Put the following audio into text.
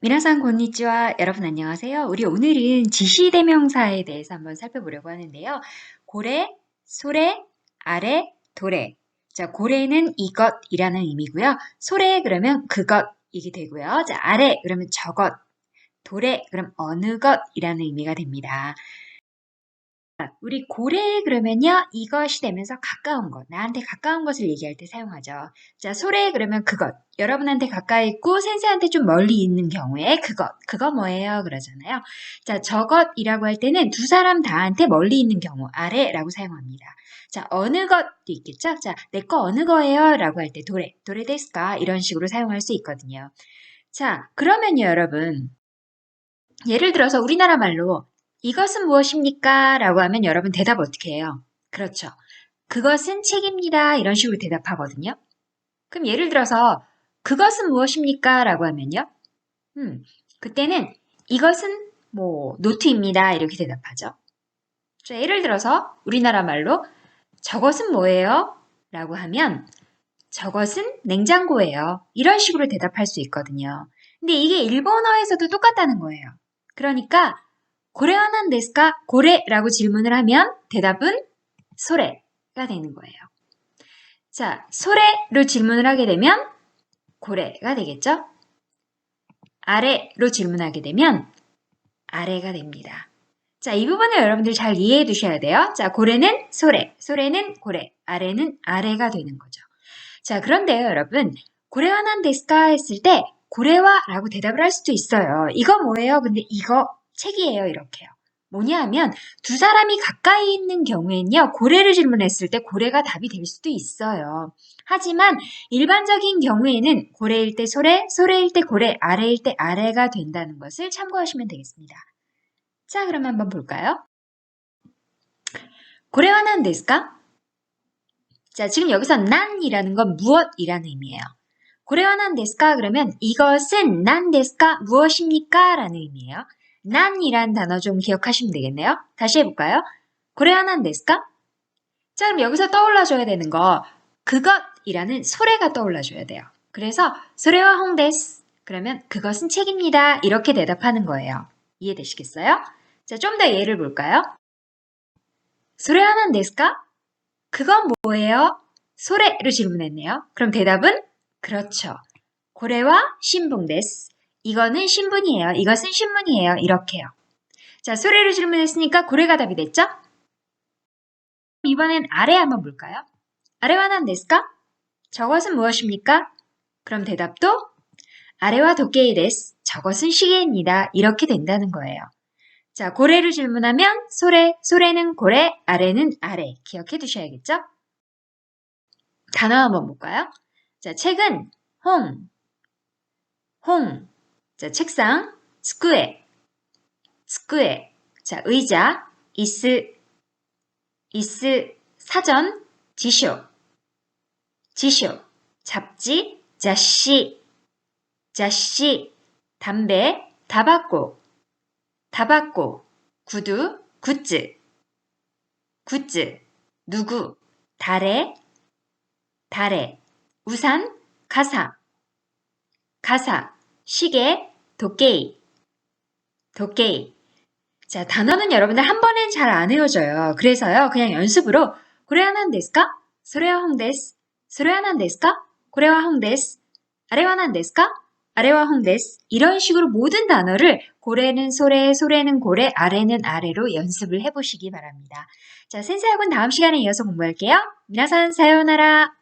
미나상 곤니찌와 여러분 안녕하세요. 우리 오늘은 지시대명사에 대해서 한번 살펴보려고 하는데요. 고래, 소래, 아래, 도래. 자, 고래는 이것이라는 의미고요. 소래 그러면 그것이게 되고요. 자, 아래 그러면 저것, 도래 그럼 어느 것이라는 의미가 됩니다. 우리 고래 그러면요 이것이 되면서 가까운 것 나한테 가까운 것을 얘기할 때 사용하죠. 자 소래 그러면 그것 여러분한테 가까이 있고 센세한테 좀 멀리 있는 경우에 그것 그거 뭐예요? 그러잖아요. 자 저것이라고 할 때는 두 사람 다한테 멀리 있는 경우 아래라고 사용합니다. 자 어느 것도 있겠죠? 자내 거 어느 거예요? 라고 할 때 도래 도래 데스까? 이런 식으로 사용할 수 있거든요. 자 그러면요 여러분. 예를 들어서 우리나라 말로 이것은 무엇입니까? 라고 하면 여러분 대답 어떻게 해요? 그렇죠. 그것은 책입니다. 이런 식으로 대답하거든요. 그럼 예를 들어서 그것은 무엇입니까? 라고 하면요. 음, 그때는 이것은 뭐 노트입니다. 이렇게 대답하죠. 자, 예를 들어서 우리나라 말로 저것은 뭐예요? 라고 하면 저것은 냉장고예요. 이런 식으로 대답할 수 있거든요. 근데 이게 일본어에서도 똑같다는 거예요. 그러니까 고래와난 데스까? 고래라고 질문을 하면 대답은 소래가 되는 거예요. 자, 소래로 질문을 하게 되면 고래가 되겠죠? 아래로 질문하게 되면 아래가 됩니다. 자, 이 부분을 여러분들 잘 이해해 두셔야 돼요. 자, 고래는 소래, 소래는 고래, 아래는 아래가 되는 거죠. 자, 그런데요, 여러분. 고래와 난 데스까 했을 때 고래와 라고 대답을 할 수도 있어요. 이거 뭐예요? 근데 이거 책이에요. 이렇게요. 뭐냐 하면 두 사람이 가까이 있는 경우에는요. 고래를 질문했을 때 고래가 답이 될 수도 있어요. 하지만 일반적인 경우에는 고래일 때 소래, 소래일 때 고래, 아래일 때 아래가 된다는 것을 참고하시면 되겠습니다. 자, 그럼 한번 볼까요? 고래와 난 데스까? 자, 지금 여기서 난이라는 건 무엇이라는 의미예요. 고래와 난 데스까? 그러면 이것은 난 데스까? 무엇입니까? 라는 의미예요. 난이란 단어 좀 기억하시면 되겠네요. 다시 해볼까요? 고래하난 데스까? 자, 그럼 여기서 떠올라줘야 되는 거 그것이라는 소래가 떠올라줘야 돼요. 그래서 소래와 홍데스 그러면 그것은 책입니다. 이렇게 대답하는 거예요. 이해되시겠어요? 자, 좀 더 예를 볼까요? 소래하난 데스까? 그건 뭐예요? 소래로 질문했네요. 그럼 대답은 그렇죠. 고래와 신봉 데스. 이거는 신분이에요. 이것은 신문이에요. 이렇게요. 자, 소리를 질문했으니까 고래가 답이 됐죠? 이번엔 아래 한번 볼까요? 아래와 난 데스까? 저것은 무엇입니까? 그럼 대답도 아래와 도깨이 데스. 저것은 시계입니다. 이렇게 된다는 거예요. 자, 고래를 질문하면 소래, 소래는 고래, 아래는 아래. 기억해 두셔야겠죠? 단어 한번 볼까요? 자, 책은 홍, 홍, 자, 책상, 스쿠에, 스쿠에. 자, 의자, 이스, 이스, 사전, 지쇼, 지쇼. 잡지, 자시, 자시. 담배, 다바꼬, 다바꼬. 구두, 굿즈, 굿즈. 누구, 달에, 달에. 우산, 가사, 가사. 시계, 도깨이, 도깨이. 자, 단어는 여러분들 한 번엔 잘 안 외워져요. 그래서요, 그냥 연습으로 고래와난 데스까? 소래와 홍데스, 소래와난 데스까? 고래와 홍데스, 아래와난 데스까? 아래와 홍데스. 이런 식으로 모든 단어를 고래는 소래, 소래는 고래, 아래는 아래로 연습을 해보시기 바랍니다. 자, 센세학은 다음 시간에 이어서 공부할게요. 미나산 사요나라.